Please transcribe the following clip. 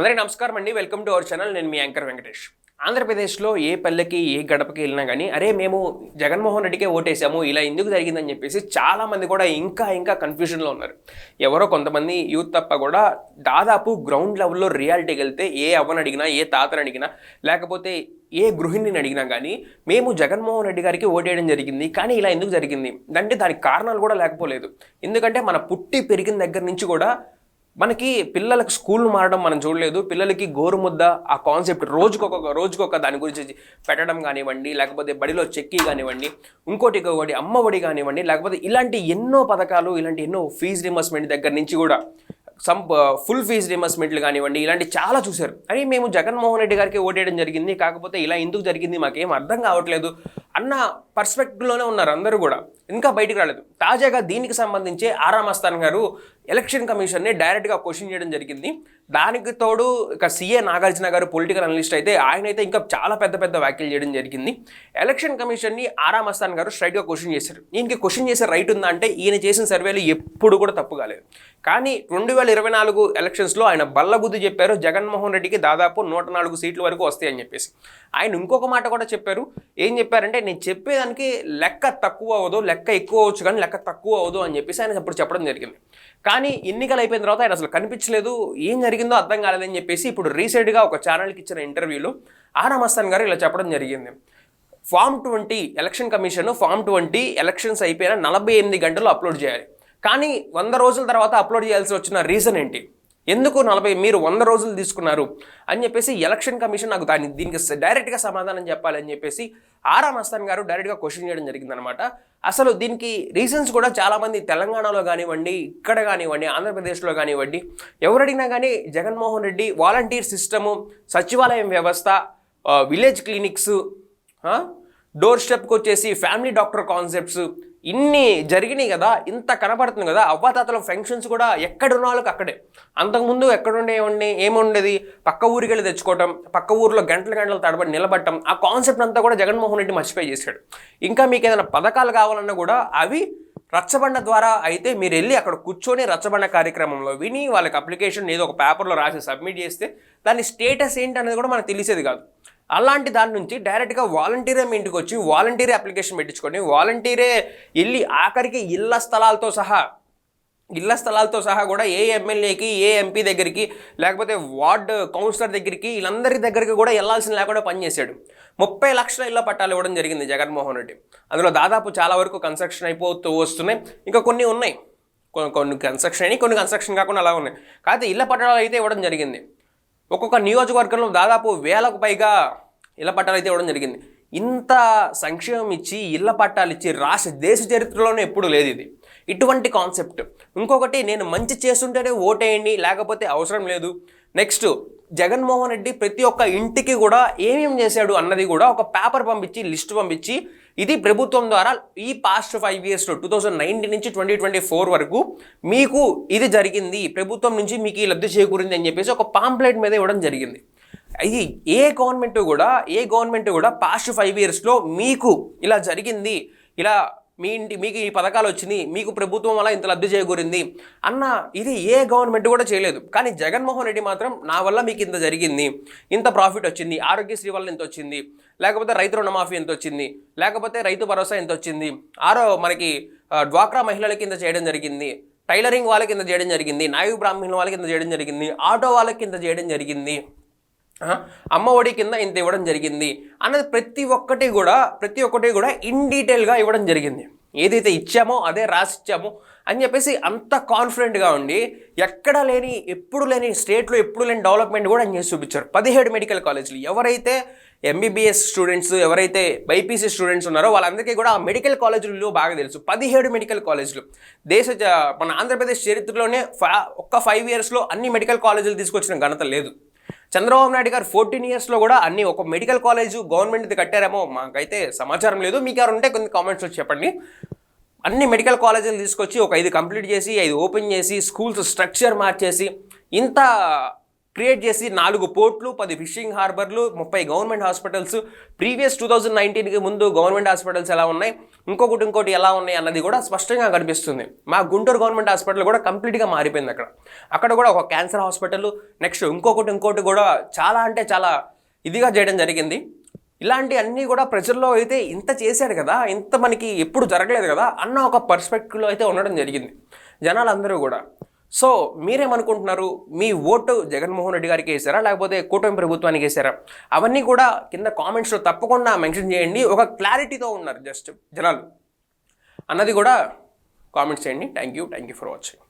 అందరికీ నమస్కారం అండి. Welcome to our channel. నేను మీ యాంకర్ వెంకటేష్. ఆంధ్రప్రదేశ్లో ఏ పల్లెకి ఏ గడపకి వెళ్ళినా కానీ అరే మేము జగన్మోహన్ రెడ్డికే ఓటేసాము ఇలా ఎందుకు జరిగిందని చెప్పేసి చాలామంది కూడా ఇంకా ఇంకా కన్ఫ్యూజన్లో ఉన్నారు. ఎవరో కొంతమంది యూత్ తప్ప కూడా దాదాపు గ్రౌండ్ లెవెల్లో రియాలిటీకి వెళ్తే ఏ అవ్వని అడిగినా ఏ తాతని అడిగినా లేకపోతే ఏ గృహిణిని అడిగినా కానీ మేము జగన్మోహన్ రెడ్డి గారికి ఓటేయడం జరిగింది కానీ ఇలా ఎందుకు జరిగింది? అంటే దానికి కారణాలు కూడా లేకపోలేదు. ఎందుకంటే మన పుట్టి పెరిగిన దగ్గర నుంచి కూడా మనకి పిల్లలకు స్కూల్ మారడం మనం చూడలేదు. పిల్లలకి గోరుముద్ద ఆ కాన్సెప్ట్ రోజుకొక రోజుకొక దాని గురించి పెట్టడం కానివ్వండి లేకపోతే బడిలో చెక్కి కానివ్వండి ఇంకోటి ఒకటి అమ్మ ఒడి కానివ్వండి లేకపోతే ఇలాంటి ఎన్నో పథకాలు ఇలాంటి ఎన్నో ఫీజు రిమర్స్మెంట్ దగ్గర నుంచి కూడా సమ్ ఫుల్ ఫీజు రిమర్స్మెంట్లు కానివ్వండి ఇలాంటి చాలా చూశారు. అని మేము జగన్మోహన్ రెడ్డి గారికి ఓటేయడం జరిగింది కాకపోతే ఇలా ఎందుకు జరిగింది మాకేం అర్థం కావట్లేదు అన్న పర్స్పెక్టివ్లోనే ఉన్నారు అందరూ కూడా. ఇంకా బయటకు రాలేదు. తాజాగా దీనికి సంబంధించి ఆరా మస్తాన్ గారు ఎలక్షన్ కమిషన్ని డైరెక్ట్గా క్వశ్చన్ చేయడం జరిగింది. దానికి తోడు ఇక సీఏ నాగార్జున గారు పొలిటికల్ అనలిస్ట్ అయితే ఆయన అయితే ఇంకా చాలా పెద్ద పెద్ద వ్యాఖ్యలు చేయడం జరిగింది. ఎలక్షన్ కమిషన్ని ఆరా మస్తాన్ గారు స్ట్రైట్గా క్వశ్చన్ చేశారు. ఈయనకి క్వశ్చన్ చేసే రైట్ ఉందా అంటే ఈయన చేసిన సర్వేలు ఎప్పుడు కూడా తప్పు కాలేదు. కానీ రెండు వేల ఇరవై నాలుగు ఎలక్షన్స్లో ఆయన బల్లబుద్ధి చెప్పారు జగన్మోహన్ రెడ్డికి దాదాపు నూట నాలుగు సీట్ల వరకు వస్తాయని చెప్పేసి. ఆయన ఇంకొక మాట కూడా చెప్పారు. ఏం చెప్పారంటే నేను చెప్పేదానికి లెక్క తక్కువ అవ్వదు లెక్క ఎక్కువ అవ్వచ్చు కానీ లెక్క తక్కువ అవ్వదు అని చెప్పేసి ఆయన అప్పుడు చెప్పడం జరిగింది. కానీ ఎన్నికలు అయిపోయిన తర్వాత ఆయన అసలు కనిపించలేదు ఏం జరిగిందో అర్థం కాలేదని చెప్పేసి ఇప్పుడు రీసెంట్గా ఒక ఛానల్కి ఇచ్చిన ఇంటర్వ్యూలో ఆరా మస్తాన్ గారు ఇలా చెప్పడం జరిగింది. Form twenty election commission form twenty elections అయిపోయిన నలభై ఎనిమిది గంటలు అప్లోడ్ చేయాలి. కానీ వంద రోజుల తర్వాత అప్లోడ్ చేయాల్సి వచ్చిన రీజన్ ఏంటి? ఎందుకు నలభై మీరు వంద రోజులు తీసుకున్నారు అని చెప్పేసి ఎలక్షన్ కమిషన్ నాకు దాని దీనికి డైరెక్ట్గా సమాధానం చెప్పాలి అని చెప్పేసి ఆరా మస్తాన్ గారు డైరెక్ట్గా క్వశ్చన్ చేయడం జరిగిందనమాట అసలు దీనికి రీజన్స్ కూడా చాలామంది తెలంగాణలో కానివ్వండి ఇక్కడ కానివ్వండి ఆంధ్రప్రదేశ్లో కానివ్వండి ఎవరడిగినా కానీ జగన్మోహన్ రెడ్డి వాలంటీర్ సిస్టము సచివాలయం వ్యవస్థ విలేజ్ క్లినిక్స్ డోర్ స్టెప్కి వచ్చేసి ఫ్యామిలీ డాక్టర్ కాన్సెప్ట్స్ ఇన్ని జరిగినాయి కదా ఇంత కనపడుతుంది కదా అవ్వాతాతల ఫంక్షన్స్ కూడా ఎక్కడున్న వాళ్ళకి అక్కడే. అంతకుముందు ఎక్కడుండే ఉండి ఏముండేది? పక్క ఊరికి వెళ్ళి తెచ్చుకోవటం పక్క ఊర్లో గంటల గంటలు తడబడి నిలబడటం ఆ కాన్సెప్ట్ అంతా కూడా జగన్మోహన్ రెడ్డి మర్చిపోయి చేశాడు. ఇంకా మీకు ఏదైనా పథకాలు కావాలన్నా కూడా అవి రచ్చబండ ద్వారా అయితే మీరు వెళ్ళి అక్కడ కూర్చొని రచ్చబండ కార్యక్రమంలో విని వాళ్ళకి అప్లికేషన్ ఏదో ఒక పేపర్లో రాసి సబ్మిట్ చేస్తే దాని స్టేటస్ ఏంటి అనేది కూడా మనకు తెలిసేది కాదు. అలాంటి దాని నుంచి డైరెక్ట్గా వాలంటీరే మీ ఇంటికి వచ్చి వాలంటీరే అప్లికేషన్ పెట్టించుకొని వాలంటీరే వెళ్ళి ఆఖరికి ఇళ్ళ స్థలాలతో సహా ఇళ్ళ స్థలాలతో సహా కూడా ఏ ఎమ్మెల్యేకి ఏ ఎంపీ దగ్గరికి లేకపోతే వార్డ్ కౌన్సిలర్ దగ్గరికి వీళ్ళందరి దగ్గరికి కూడా వెళ్ళాల్సిన లేకుండా పనిచేశాడు. ముప్పై లక్షల ఇళ్ళ పట్టాలు ఇవ్వడం జరిగింది జగన్మోహన్ రెడ్డి. అందులో దాదాపు చాలా వరకు కన్స్ట్రక్షన్ అయిపోతూ వస్తున్నాయి. ఇంకా కొన్ని ఉన్నాయి. కొన్ని కొన్ని కన్స్ట్రక్షన్ అయినాయి కొన్ని కన్స్ట్రక్షన్ కాకుండా అలా ఉన్నాయి. కాకపోతే ఇళ్ళ పట్టాలు అయితే ఇవ్వడం జరిగింది. ఒక్కొక్క నియోజకవర్గంలో దాదాపు వేలకు పైగా ఇళ్ళ పట్టాలు అయితే ఇవ్వడం జరిగింది. ఇంత సంక్షేమం ఇచ్చి ఇళ్ళ పట్టాలు ఇచ్చి రాష్ట్ర దేశ చరిత్రలోనే ఎప్పుడు లేదు ఇది. ఇటువంటి కాన్సెప్ట్. ఇంకొకటి నేను మంచి చేస్తుంటేనే ఓటేయండి లేకపోతే అవసరం లేదు. నెక్స్ట్ జగన్మోహన్ రెడ్డి ప్రతి ఒక్క ఇంటికి కూడా ఏమేం చేశాడు అన్నది కూడా ఒక పేపర్ పంపించి లిస్ట్ పంపించి ఇది ప్రభుత్వం ద్వారా ఈ పాస్ట్ ఫైవ్ ఇయర్స్లో టూ థౌజండ్ నైన్టీన్ నుంచి ట్వంటీ ట్వంటీ ఫోర్ వరకు మీకు ఇది జరిగింది ప్రభుత్వం నుంచి మీకు ఈ లబ్ధి చేకూరింది అని చెప్పేసి ఒక పాంప్లెట్ మీద ఇవ్వడం జరిగింది. ఇది ఏ గవర్నమెంట్ కూడా ఏ గవర్నమెంట్ కూడా పాస్ట్ ఫైవ్ ఇయర్స్లో మీకు ఇలా జరిగింది ఇలా మీ ఇంటి మీకు ఈ పథకాలు వచ్చినాయి మీకు ప్రభుత్వం వల్ల ఇంత లబ్ధి చేకూరింది అన్న ఇది ఏ గవర్నమెంట్ కూడా చేయలేదు. కానీ జగన్మోహన్ రెడ్డి మాత్రం నా వల్ల మీకు ఇంత జరిగింది ఇంత ప్రాఫిట్ వచ్చింది ఆరోగ్యశ్రీ వల్ల ఇంత వచ్చింది లేకపోతే రైతు రుణమాఫీ ఎంత వచ్చింది లేకపోతే రైతు భరోసా ఎంత వచ్చింది ఆరో మనకి డ్వాక్రా మహిళలకి ఇంత చేయడం జరిగింది టైలరింగ్ వాళ్ళకి ఇంత చేయడం జరిగింది నాయు బ్రాహ్మణుల వాళ్ళకి ఇంత చేయడం జరిగింది ఆటో వాళ్ళకి ఇంత చేయడం జరిగింది. అమ్మఒడి అమ్మ ఒడి కింద ఇంత ఇవ్వడం జరిగింది అన్నది ప్రతి ఒక్కటి కూడా ప్రతి ఒక్కటి కూడా ఇన్ డీటెయిల్గా ఇవ్వడం జరిగింది. ఏదైతే ఇచ్చామో అదే రాసిచ్చామో అని చెప్పేసి అంత కాన్ఫిడెంట్గా ఉండి ఎక్కడ లేని ఎప్పుడు లేని స్టేట్లో ఎప్పుడు లేని డెవలప్మెంట్ కూడా అని చేసి చూపించారు. పదిహేడు మెడికల్ కాలేజీలు ఎవరైతే ఎంబీబీఎస్ స్టూడెంట్స్ ఎవరైతే బైపీసీ స్టూడెంట్స్ ఉన్నారో వాళ్ళందరికీ కూడా ఆ మెడికల్ కాలేజీలు బాగా తెలుసు. పదిహేడు మెడికల్ కాలేజీలు దేశ జ- మన ఆంధ్రప్రదేశ్ చరిత్రలోనే ఫా- ఒక్క ఫైవ్ ఇయర్స్లో అన్ని మెడికల్ కాలేజీలు తీసుకొచ్చిన ఘనత లేదు. చంద్రబాబు నాయుడు గారు ఫోర్టీన్ ఇయర్స్లో కూడా అన్ని ఒక మెడికల్ కాలేజ్ గవర్నమెంట్ కట్టారేమో మాకైతే సమాచారం లేదు. మీకు ఎవరు ఉంటే కొన్ని కామెంట్స్లో చెప్పండి. అన్ని మెడికల్ కాలేజీలు తీసుకొచ్చి ఒక ఐదు కంప్లీట్ చేసి ఐదు ఓపెన్ చేసి స్కూల్స్ స్ట్రక్చర్ మార్చేసి ఇంత క్రియేట్ చేసి నాలుగు పోర్ట్లు పది ఫిషింగ్ హార్బర్లు ముప్పై government hospitals. Previous two thousand నైన్టీన్కి ముందు గవర్నమెంట్ హాస్పిటల్స్ ఎలా ఉన్నాయి? ఇంకొకటి ఇంకోటి ఎలా ఉన్నాయి అన్నది కూడా స్పష్టంగా కనిపిస్తుంది. మా గుంటూరు గవర్నమెంట్ హాస్పిటల్ కూడా కంప్లీట్గా మారిపోయింది అక్కడ. అక్కడ కూడా ఒక క్యాన్సర్ హాస్పిటల్ నెక్స్ట్ ఇంకొకటి ఇంకోటి కూడా చాలా అంటే చాలా ఇదిగా చేయడం జరిగింది. ఇలాంటి అన్నీ కూడా ప్రజల్లో అయితే ఇంత చేశాడు కదా ఇంత మనకి ఎప్పుడు జరగలేదు కదా అన్న ఒక పర్స్పెక్టివ్లో అయితే ఉండడం జరిగింది. జనాలందరూ కూడా. సో మీరేమనుకుంటున్నారు? మీ ఓటు జగన్మోహన్ రెడ్డి గారికి వేసారా? లేకపోతే కూటమి ప్రభుత్వానికి వేసారా? అవన్నీ కూడా కింద కామెంట్స్లో తప్పకుండా మెన్షన్ చేయండి. ఒక క్లారిటీతో ఉన్నారు జస్ట్ జనాలు. అన్నది కూడా కామెంట్స్ చేయండి. Thank you. Thank you for watching.